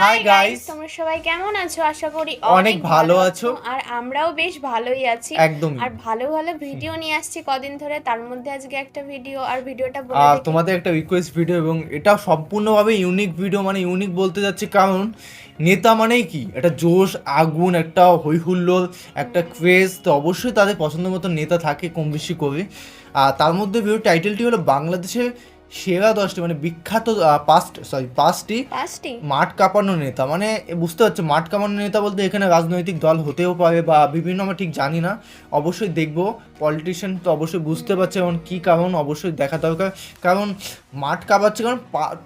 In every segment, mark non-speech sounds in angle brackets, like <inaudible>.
Hi guys তোমরা সবাই কেমন আছো? আশা করি অনেক ভালো আছো। আর আমরাও বেশ ভালোই আছি। একদমই। আর ভালো ভালো ভিডিও নিয়ে আসছি কদিন ধরে। তার মধ্যে আজকে একটা ভিডিও। আর ভিডিওটা আর তোমাদের একটা রিকোয়েস্ট ভিডিও এবং এটা সম্পূর্ণভাবে ইউনিক ভিডিও মানে ইউনিক বলতে যাচ্ছে কারণ নেতা মানেই কি? একটা জোশ আগুন একটা হই হুল্লোড় একটা ক্রেজ তো অবশ্যই তাদের পছন্দ মতো নেতা থাকে কম বেশি করে। আর তার মধ্যে ভিডিও টাইটেলটি হলো বাংলাদেশের সেরা দশটি মানে বিখ্যাত পাস্ট সরি পাঁচটি পাঁচটি মাঠ কাঁপানো নেতা। মানে বুঝতে পারছ মাঠ কাঁপানো নেতা বলতে এখানে রাজনৈতিক দল হতেও পারে বা বিভিন্ন আমরা ঠিক জানি না। অবশ্যই দেখব পলিটিশিয়ান তো অবশ্যই বুঝতে পারছে এবং কী কারণ অবশ্যই দেখা দরকার। কারণ মাঠ কাঁপাচ্ছে কারণ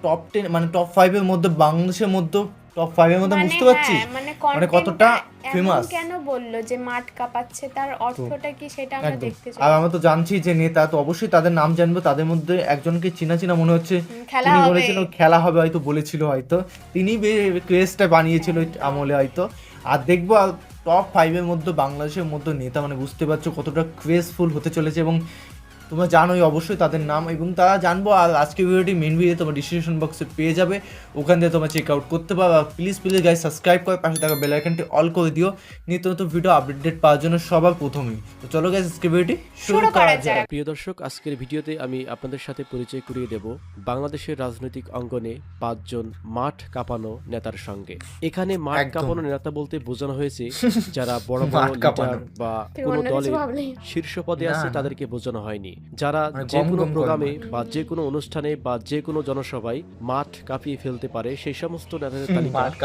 টপ টেন মানে টপ ফাইভের মধ্যে বাংলাদেশের মধ্যে টপ ফাইভের মধ্যে মানে বুঝতে হ্যাঁ, মানে মানে কতটা ফেমাস কেন বলল যে মাঠ কাঁপাচ্ছে? তার অর্থটা কি সেটা আমরা দেখতে চাই। আর আমরা তো জানছি যে নেতা তো অবশ্যই তাদের নাম জানব তাদের মধ্যে একজনকে চিনা চিনা মনে হচ্ছে। খেলা তিনি হবে। বলেছিল খেলা হবে হয়তো বলেছিল হয়তো। তিনি ক্রেজটা বানিয়েছিল আমলে হয়তো। আর দেখব টপ ফাইভের মধ্যে বাংলাদেশের মধ্যে নেতা মানে বুঝতে পারছ কতটা ক্রেজফুল হতে চলেছে এবং তোমরা জানোই অবশ্যই তাদের নাম এবং তারা জানব আর আজকে ভিডিওটি মেন ভিডিও তোমার ডিসক্রিপশন বক্সে পেয়ে যাবে। ওখান থেকে তোমরা চেক আউট করতে পারো। আর প্লিজ প্লিজ গাইজ সাবস্ক্রাইব করে পাশে থাকা বেল আইকনটি অল করে দিও। নিত্য নতুন ভিডিও আপডেট পাওয়ার জন্য সবার প্রথমেই। তো চলো গাইজ আজকে ভিডিওটি শুরু করা যাক। প্রিয় দর্শক আজকের ভিডিওতে আমি আপনাদের সাথে পরিচয় করিয়ে দেব বাংলাদেশের রাজনৈতিক অঙ্গনে পাঁচজন মাঠ কাঁপানো নেতার সঙ্গে। এখানে মাঠ। কাঁপানো নেতা বলতে বোঝানো হয়েছে <laughs> যারা বড় বড় মাঠ লিডার বা কোনো দলের শীর্ষ পদে আছে। তাদেরকে বোঝানো হয়নি। যারা যে কোনো প্রোগ্রামে বা যে কোনো অনুষ্ঠানে বা যে কোনো জনসভায় মাঠ কাঁপিয়ে ফেলতে পারে সেই সমস্ত নেতাদের তালিকা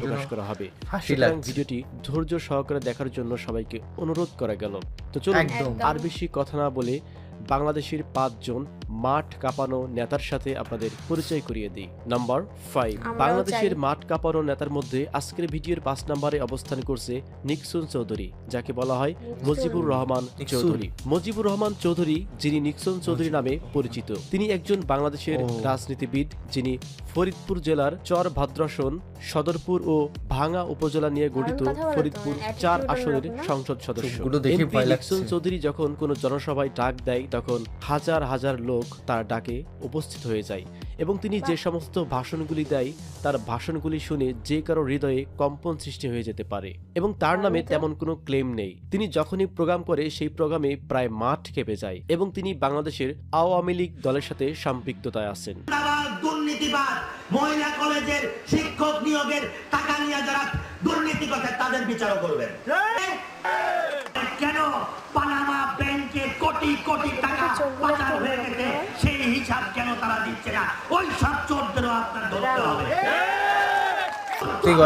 প্রকাশ করা হবে। সুতরাং ভিডিওটি ধৈর্য সহকারে দেখার জন্য সবাইকে অনুরোধ করা গেল। তো চলুন। আর বেশি কথা না বলে বাংলাদেশের পাঁচজন মাঠ কাঁপানো নেতার সাথে আপনাদের পরিচয় করিয়ে দিই। নাম্বার ফাইভ বাংলাদেশের মাঠ কাঁপানো নেতার মধ্যে আজকের ভিডিওর পাঁচ নম্বরে অবস্থান করছে নিক্সন চৌধুরী যাকে বলা হয়। মুজিবুর রহমান চৌধুরী। মুজিবুর রহমান চৌধুরী যিনি নিক্সন চৌধুরী নামে পরিচিত তিনি একজন বাংলাদেশের রাজনীতিবিদ যিনি ফরিদপুর জেলার চর ভাদ্রাসন সদরপুর ও ভাঙা উপজেলা নিয়ে গঠিত ফরিদপুর চার আসনের সংসদ সদস্য। এমপি নিক্সন চৌধুরী যখন কোনো জনসভায় ডাক দেয় তখন হাজার হাজার লোক তার ডাকে উপস্থিত হয়ে যায় এবং তিনি যে সমস্ত ভাষণগুলি দেয় তার ভাষণগুলি শুনে যে কারও হৃদয়ে কম্পন সৃষ্টি হয়ে যেতে পারে এবং তার নামে তেমন কোনো ক্লেম নেই। তিনি যখনই প্রোগ্রাম করে সেই প্রোগ্রামে প্রায় মাঠ কেঁপে যায় এবং তিনি বাংলাদেশের আওয়ামী লীগ দলের সাথে সম্পৃক্ততায় আছেন। দুর্নীতিবাদ মহিলা কলেজের শিক্ষক নিয়োগের টাকা নিয়ে যারা দুর্নীতি করছে তাদের বিচারও করবেন। কেন? পানামা কোটি কোটি টাকা পাচার হয়ে গেছে। সেই হিসাব কেন তারা দিচ্ছে না? ওই সব চোরদেরও আপনার ধরতে হবে। ঠিক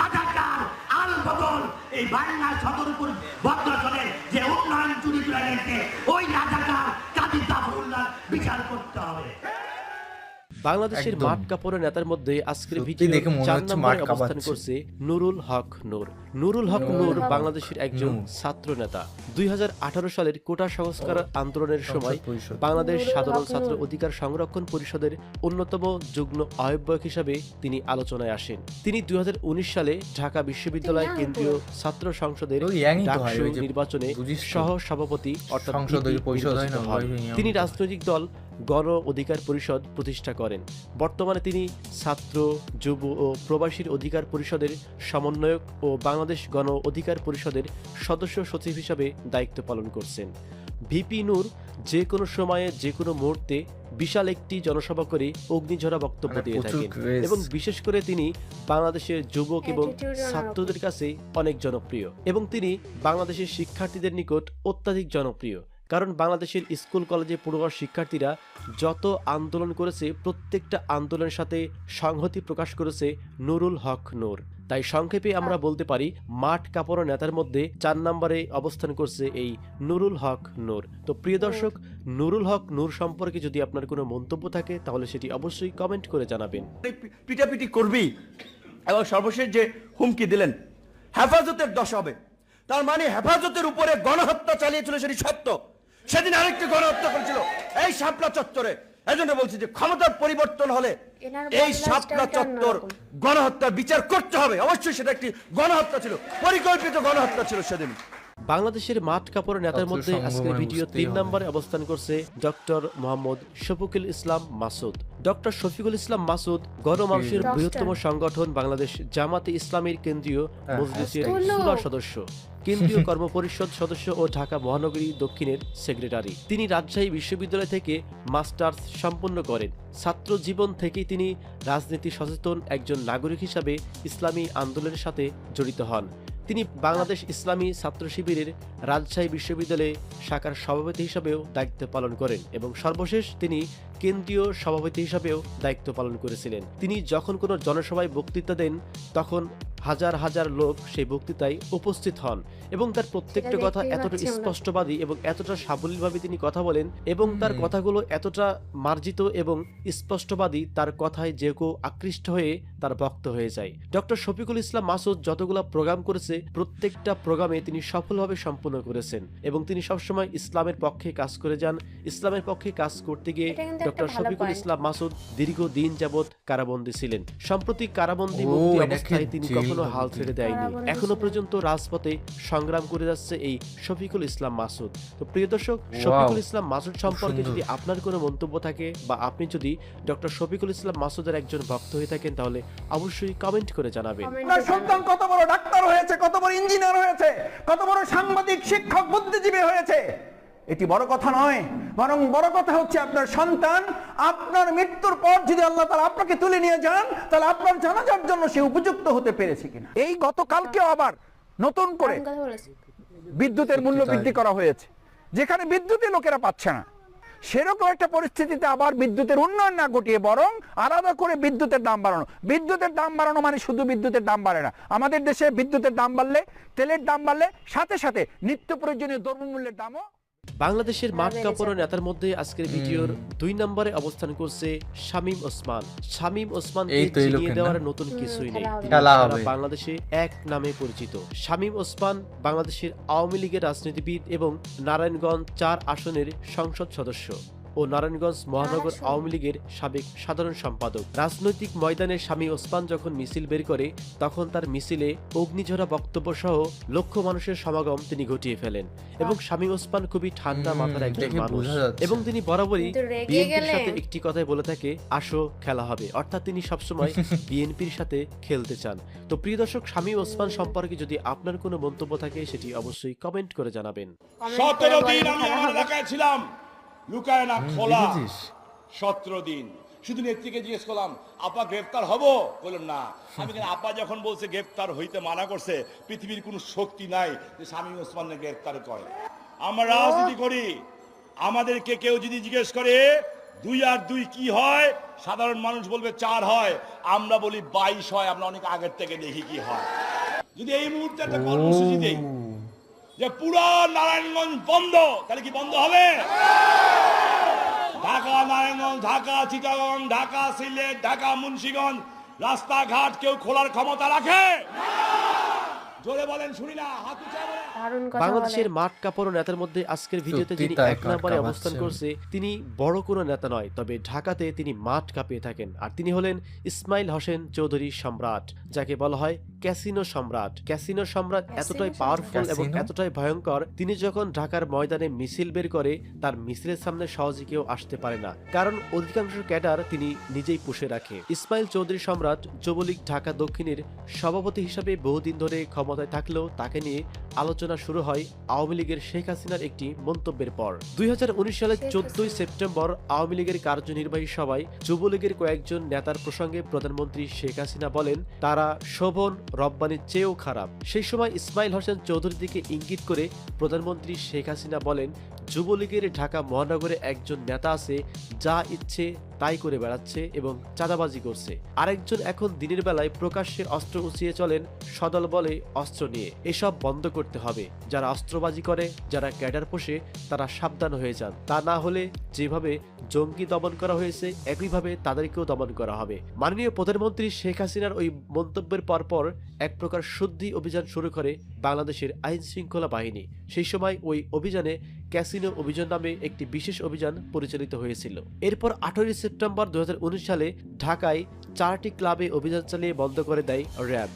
রাজাকার আল বদল এই বাংলা সদরপুর ভদ্রাচলের যে উন্নয়ন চুরি করে গেছে ওই রাজাকার কাজী জাফরুল্লাহ বিচার করতে হবে বাংলাদেশের। মাঠ কাপড়ের নেতার মধ্যে আজকের ভিডিও চার নম্বরে অবস্থান করছে নুরুল হক নূর। নুরুল হক নূর বাংলাদেশের একজন ছাত্র নেতা। দুই সালের কোটা সংস্কার আন্দোলনের সময় বাংলাদেশ সাধারণ ছাত্র অধিকার সংরক্ষণ পরিষদের অন্যতম যুগ্ম আহ্বায়ক হিসাবে তিনি আলোচনায় আসেন। তিনি দুই হাজার উনিশ সালে ঢাকা বিশ্ববিদ্যালয় কেন্দ্রীয় ছাত্র সংসদের নির্বাচনে সহ সভাপতি অর্থাৎ হয়। তিনি রাজনৈতিক দল গণ অধিকার পরিষদ প্রতিষ্ঠা করেন। বর্তমানে তিনি ছাত্র যুব ও প্রবাসীর অধিকার পরিষদের সমন্বয়ক ও বাংলাদেশ গণ অধিকার পরিষদের সদস্য সচিব হিসাবে দায়িত্ব পালন করছেন। ভিপি নূর যে কোনো সময়ে যে কোনো মুহূর্তে বিশাল একটি জনসভা করে অগ্নিঝরা বক্তব্য মানে দিয়ে থাকেন এবং বিশেষ করে তিনি বাংলাদেশের যুবক এবং ছাত্রদের কাছে অনেক জনপ্রিয়। এবং তিনি বাংলাদেশের শিক্ষার্থীদের নিকট অত্যাধিক জনপ্রিয়। কারণ বাংলাদেশের স্কুল কলেজে পড়ুয়ার শিক্ষার্থীরা যত আন্দোলন করেছে প্রত্যেকটা আন্দোলনের সাথে সংহতি প্রকাশ করেছে নুরুল হক নূর। তাই সংক্ষেপে আমরা বলতে পারি মাঠ কাপড় নেতার মধ্যে চার নম্বরে অবস্থান করছে এই নুরুল হক নূর। তো প্রিয় দর্শক নুরুল হক নূর সম্পর্কে যদি আপনার কোনো মন্তব্য থাকে তাহলে সেটি অবশ্যই কমেন্ট করে জানাবেন। পিটাপিটি করবি এবং সর্বশেষ যে হুমকি দিলেন হেফাজতের দশ হবে। তার মানে হেফাজতের উপরে গণহত্যা চালিয়েছিল সেটি সত্য। সেদিন আরেকটি গণহত্যা করেছিল। এই শাপলা চত্বরে। এই জন্য বলছি যে ক্ষমতার পরিবর্তন হলে এই শাপলা চত্বর। গণহত্যার বিচার করতে হবে। অবশ্যই সেটা একটি গণহত্যা ছিল। পরিকল্পিত গণহত্যা ছিল সেদিন। বাংলাদেশের মাঠ কাপড় নেতার মধ্যে আজকের ভিডিও তিন নম্বরে অবস্থান করছে ডক্টর মোহাম্মদ শফিকুল ইসলাম মাসুদ। ডক্টর শফিকুল ইসলাম মাসুদ গণমানুষের বৃহত্তম সংগঠন বাংলাদেশ জামাতে ইসলামীর কেন্দ্রীয় হ্যাঁ, মজলিসের সুরা সদস্য কেন্দ্রীয় কর্মপরিষদ সদস্য ও ঢাকা মহানগরী দক্ষিণের সেক্রেটারি। তিনি রাজশাহী বিশ্ববিদ্যালয় থেকে মাস্টার্স সম্পন্ন করেন। ছাত্র জীবন থেকেই তিনি রাজনীতি সচেতন একজন নাগরিক হিসাবে ইসলামী আন্দোলনের সাথে জড়িত হন। তিনি বাংলাদেশ ইসলামী ছাত্র শিবিরের রাজশাহী বিশ্ববিদ্যালয়ে শাখার সভাপতি হিসাবেও দায়িত্ব পালন করেন এবং সর্বশেষ তিনি কেন্দ্রীয় সভাপতি হিসাবেও দায়িত্ব পালন করেছিলেন। তিনি যখন কোনো জনসভায় বক্তৃতা দেন, তখন হাজার হাজার লোক সেই বক্তৃতায় উপস্থিত হন এবং তার প্রত্যেকটা কথা এতটা স্পষ্টবাদী এবং এতটা সাবলীলভাবে তিনি কথা বলেন এবং তার কথাগুলো এতটা মার্জিত এবং স্পষ্টবাদী তার কথায় যে কেউ আকৃষ্ট হয়ে তার ভক্ত হয়ে যায়। ডক্টর শফিকুল ইসলাম মাসুদ যতগুলো প্রোগ্রাম করেছে প্রত্যেকটা প্রোগ্রামে তিনি সফলভাবে সম্পন্ন করেছেন এবং তিনি সবসময় ইসলামের পক্ষে কাজ করে যান। ইসলামের পক্ষে কাজ করতে গিয়ে ডক্টর শফিকুল ইসলাম মাসুদ দীর্ঘ দিন যাবৎ কারাবন্দী ছিলেন। সম্প্রতি কারাবন্দী মুক্তি অবস্থায় তিনি জেল কখনো হাল ছেড়ে দেয়নি। এখনও পর্যন্ত রাজপথে সংগ্রাম করে যাচ্ছে এই শফিকুল ইসলাম মাসুদ। তো প্রিয় দর্শক শফিকুল ইসলাম মাসুদ সম্পর্কে যদি আপনার কোনো মন্তব্য থাকে বা আপনি যদি ডক্টর শফিকুল ইসলাম মাসুদের একজন ভক্ত হয়ে থাকেন তাহলে অবশ্যই কমেন্ট করে জানাবেন। আপনার সন্তান কত বড় ডাক্তার হয়েছে কত বড় ইঞ্জিনিয়ার হয়েছে কত বড় সাংবাদিক শিক্ষক বুদ্ধিজীবী হয়েছে। এটি বড় কথা নয় বরং বড় কথা হচ্ছে আপনার সন্তান আপনার মৃত্যুর পর যদি আল্লাহ তাআলা আপনাকে তুলে নিয়ে যান তাহলে আপনার জানাজার জন্য সে উপযুক্ত হতে পেরেছে কিনা। এই গতকালকেও আবার নতুন করে। বিদ্যুতের মূল্য বৃদ্ধি করা হয়েছে যেখানে বিদ্যুতের লোকেরা পাচ্ছে না। সেরকম একটা পরিস্থিতিতে আবার বিদ্যুতের উন্নয়ন না ঘটিয়ে বরং আলাদা করে বিদ্যুতের দাম বাড়ানো। বিদ্যুতের দাম বাড়ানো মানে শুধু বিদ্যুতের দাম বাড়ে না। আমাদের দেশে বিদ্যুতের দাম বাড়লে তেলের দাম বাড়লে সাথে সাথে নিত্য প্রয়োজনীয় দ্রব্যমূল্যের দামও বাংলাদেশের মাঠ কাপড় নেতার মধ্যে আজকের ভিডিওর দুই নম্বরে অবস্থান করছে শামীম ওসমান। শামীম ওসমান চিনিয়ে দেওয়ার নতুন কিছুই নেই। বাংলাদেশে এক নামে পরিচিত। শামীম ওসমান বাংলাদেশের আওয়ামী লীগের রাজনীতিবিদ এবং নারায়ণগঞ্জ চার আসনের সংসদ সদস্য। ও নারায়ণগঞ্জ মহানগর আওয়ামী লীগের সাবেক সাধারণ সম্পাদক। রাজনৈতিক ময়দানে স্বামী ওসমান যখন মিছিল বের করে তখন তার মিছিলে অগ্নিঝরা বক্তব্য সহ লক্ষ মানুষের সমাগম তিনি ঘটিয়ে ফেলেন এবং স্বামী ওসমান খুবই ঠান্ডা মাথার একজন মানুষ। এবং তিনি বরাবরই বিএনপির সাথে একটি কথাই বলে থাকে আসো খেলা হবে। অর্থাৎ তিনি সবসময় <laughs> বিএনপির সাথে খেলতে চান। তো প্রিয় দর্শক স্বামী ওসমান সম্পর্কে যদি আপনার কোনো মন্তব্য থাকে সেটি অবশ্যই কমেন্ট করে জানাবেন। সতেরো দিন আমি আমার এলাকায় ছিলাম। লুকায় না খোলা? সতেরো দিন। শুধু নেত্রীকে জিজ্ঞেস করলাম আপা গ্রেফতার হব? বললেন না। আমি কেন আপা যখন বলছে গ্রেফতার হইতে মানা করছে পৃথিবীর কোনো শক্তি নাই যে স্বামী ওসমান গ্রেফতার করে। আমরা রাজনীতি করি। আমাদেরকে কেউ যদি জিজ্ঞেস করে দুই আর দুই কি হয়? সাধারণ মানুষ বলবে চার হয়। আমরা বলি বাইশ হয়। আমরা অনেক আগের থেকে দেখি কি হয়। যদি এই মুহূর্তে একটা কর্মসূচি দেই যে পুরো নারায়ণগঞ্জ বন্ধ, তাহলে কি বন্ধ হবে? ঢাকা, নারায়ণগঞ্জ, ঢাকা চিটাগঞ্জ ঢাকা, সিলেট, ঢাকা, মুন্সিগঞ্জ, রাস্তাঘাট কেউ খোলার ক্ষমতা রাখে? জোরে বলেন, শুনি না, হাত উঁচা বাংলাদেশের মাঠ কাপড় নেতার মধ্যে আজকের ভিডিওতে যিনি এক নম্বরে অবস্থান করছে তিনি বড় কোনো নেতা নয় তবে ঢাকাতে তিনি মাঠ কাঁপিয়ে থাকেন। আর তিনি হলেন ইসমাইল হোসেন চৌধুরী সম্রাট যাকে বলা হয় ক্যাসিনো সম্রাট। ক্যাসিনো সম্রাট এতটাই পাওয়ারফুল এবং এতটাই ভয়ঙ্কর তিনি যখন ঢাকার ময়দানে মিছিল বের করে তার মিছিলের সামনে সহজে কেউ আসতে পারে না। কারণ অধিকাংশ ক্যাডার তিনি নিজেই পুষে রাখে। ইসমাইল চৌধুরী সম্রাট যুবলীগ ঢাকা দক্ষিণের সভাপতি হিসাবে বহুদিন ধরে ক্ষমতায় থাকলেও তাকে নিয়ে আলোচনা শুরু হয় আওয়ামী লীগের শেখ হাসিনার একটি মন্তব্যের পর। দুই সালের চোদ্দই সেপ্টেম্বর আওয়ামী লীগের কার্যনির্বাহী সভায় যুবলীগের কয়েকজন নেতার প্রসঙ্গে প্রধানমন্ত্রী শেখ হাসিনা বলেন তারা শোভন রব্বানির চেয়েও খারাপ। সেই সময় ইসমাইল হোসেন চৌধুরীর দিকে ইঙ্গিত করে প্রধানমন্ত্রী শেখ হাসিনা বলেন যুবলীগের ঢাকা মহানগরে একজন নেতা আছে, যা ইচ্ছে তাই করে বেড়াচ্ছে এবং চাঁদাবাজি করছে। আরেকজন এখন দিনের বেলায় প্রকাশ্যে অস্ত্র উঁচিয়ে চলেন, সদল বলে অস্ত্র নিয়ে। এসব বন্ধ করতে হবে। যারা অস্ত্রবাজি করে, যারা ক্যাডার পোষে, তারা সাবধান হয়ে যান। তা না হলে যেভাবে জঙ্গি দমন করা হয়েছে, একইভাবে তাদেরকেও দমন করা হবে। মাননীয় প্রধানমন্ত্রী শেখ হাসিনার ওই মন্তব্যের পরপর এক প্রকার শুদ্ধি অভিযান শুরু করে বাংলাদেশের আইন শৃঙ্খলা বাহিনী। সেই সময় ওই অভিযানে ক্যাসিনো অভিযান নামে একটি বিশেষ অভিযান পরিচালিত হয়েছিল। এরপর আঠারোই সেপ্টেম্বর দু হাজার উনিশ সালে ঢাকায় চারটি ক্লাবে অভিযান চালিয়ে বন্ধ করে দেয় র্যাব।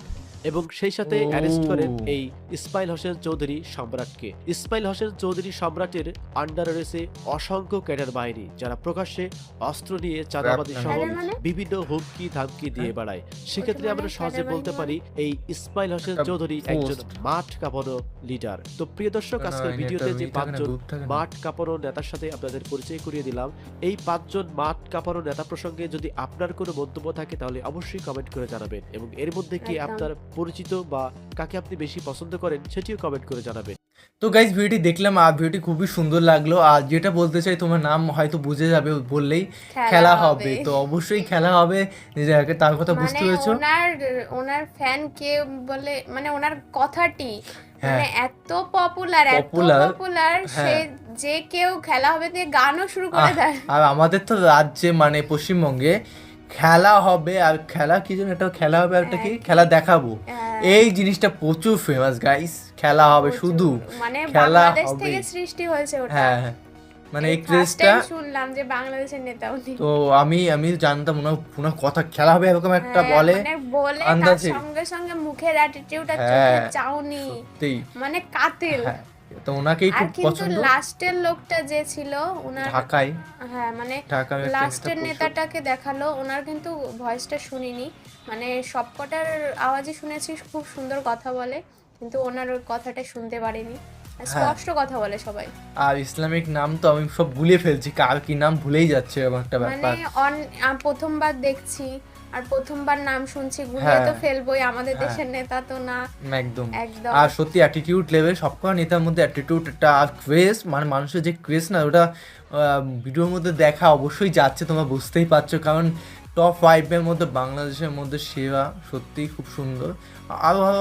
এবং সেই সাথে। অ্যারেস্ট করেন এই ইসমাইল হোসেন চৌধুরী সম্রাটকে। ইসমাইল হোসেন চৌধুরী সম্রাটের আন্ডারে রয়েছে অসংখ্য ক্যাডার বাহিনী যারা প্রকাশ্যে অস্ত্র নিয়ে চাঁদাবাদী সহ মানে? বিভিন্ন হুমকি ধামকি দিয়ে বেড়ায়। সেক্ষেত্রে আমরা মানে সহজে বলতে পারি এই ইসমাইল হোসেন চৌধুরী একজন মাঠ কাঁপানো লিডার। তো প্রিয় দর্শক আজকের ভিডিওতে যে পাঁচজন। মাঠ কাঁপানো নেতার সাথে আপনাদের পরিচয় করিয়ে দিলাম। এই পাঁচজন মাঠ কাঁপানো নেতা প্রসঙ্গে যদি আপনার কোনো মন্তব্য থাকে তাহলে অবশ্যই কমেন্ট করে জানাবেন। এবং এর মধ্যে কি আপনার পরিচিত বা কাকে আপনি বেশি পছন্দ করেন সেটিও কমেন্ট করে জানাবেন তো গাইজ ভিডিওটি দেখলাম আর ভিডিওটি খুবই সুন্দর লাগল আর যেটা বলতে চাই তোমার নাম হয়তো বুঝে যাবে বললেই খেলা হবে। তো অবশ্যই খেলা হবে নিজেকে তার কথা বুঝতে মানে পেরেছ ওনার ওনার ফ্যান কে বলে মানে ওনার কথাটি হ্যাঁ। মানে এত পপুলার এত পপুলার সে হ্যাঁ। যে কেউ খেলা হবে দিয়ে গানও শুরু করে দেয় আর আমাদের তো রাজ্যে মানে পশ্চিমবঙ্গে খেলা হবে আর খেলা কি যেন এটা খেলা হবে একটা কি? খেলা দেখাবো। হ্যাঁ। এই জিনিসটা প্রচুর ফেমাস গাইস খেলা হবে শুধু। মানে খেলা হবে। থেকে সৃষ্টি হয়েছে ওটা। হ্যাঁ হ্যাঁ। মানে এই ক্রেজটা শুনলাম যে বাংলাদেশের নেতা উনি। তো আমি আমি জানতাম না ওনার কথা খেলা হবে এরকম একটা হ্যাঁ, বলে মানে বলে আন্দাজে। সঙ্গে সঙ্গে মুখের অ্যাটিটিউড আর হ্যাঁ, চোখের চাউনি। মানে কাতিল। হ্যাঁ। তো ওনাকেই খুব পছন্দ। লাস্টের লোকটা যে ছিল ওনার ঢাকায়। হ্যাঁ মানে লাস্টের নেতাটাকে দেখাল ওনার কিন্তু ভয়েসটা শুনিনি। মানে সবকটার আওয়াজই শুনেছি খুব সুন্দর কথা বলে কিন্তু ওনার ওই কথাটা শুনতে পারিনি। হ্যাঁ। স্পষ্ট কথা বলে সবাই। আর ইসলামিক নাম তো আমি সব ভুলে ফেলছি কার কি নাম ভুলেই যাচ্ছে এরকম একটা মানে ব্যাপার। অন প্রথমবার দেখছি আর প্রথমবার নাম শুনছি গুলিয়ে তো ফেলবই আমাদের দেশের নেতা তো না। একদম। একদম। আর সত্যি অ্যাটিটিউড লেভেল সবকটা নেতার মধ্যে অ্যাটিটিউড একটা আর ক্রেজ মানে মানুষের যে ক্রেজ না ওটা ভিডিওর মধ্যে দেখা অবশ্যই যাচ্ছে তোমরা বুঝতেই পারছ। কারণ টপ ফাইভের মধ্যে বাংলাদেশের মধ্যে সেরা সত্যি খুব সুন্দর। আরও আরও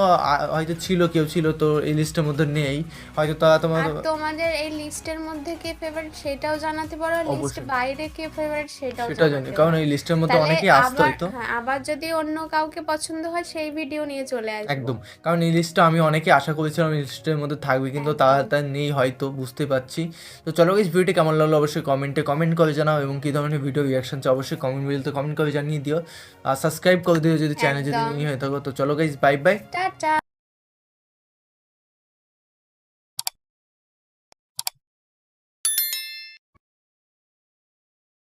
হয়তো ছিল কেউ ছিল তো এই লিস্টের মধ্যে নেই। হয়তো তারা তোমার তোমাদের এই লিস্টের মধ্যে কে ফেভারিট সেটাও জানাতে পারো লিস্ট বাইরে কে ফেভারিট সেটাও সেটা জানি কারণ এই লিস্টের মধ্যে অনেকেই আসতো হয়তো হ্যাঁ, আবার যদি অন্য কাউকে পছন্দ হয় সেই ভিডিও নিয়ে চলে আসবে। একদম কারণ এই লিস্টটা আমি অনেকে আশা করেছিলাম এই লিস্টের মধ্যে থাকবে কিন্তু তারা তার নেই হয়তো বুঝতে পারছি। তো চলো এই ভিডিওটি কেমন লাগল অবশ্যই কমেন্টে কমেন্ট করে জানাও এবং কী ধরনের ভিডিও রিয়াকশন চাও অবশ্যই কমেন্ট বলতে কমেন্ট করে জানিয়ে দিও। আর সাবস্ক্রাইব করে দিও যদি চ্যানেল যদি। নিয়ে হয়ে থাকো। তো চলো গাইজ বাই বাই টাটা।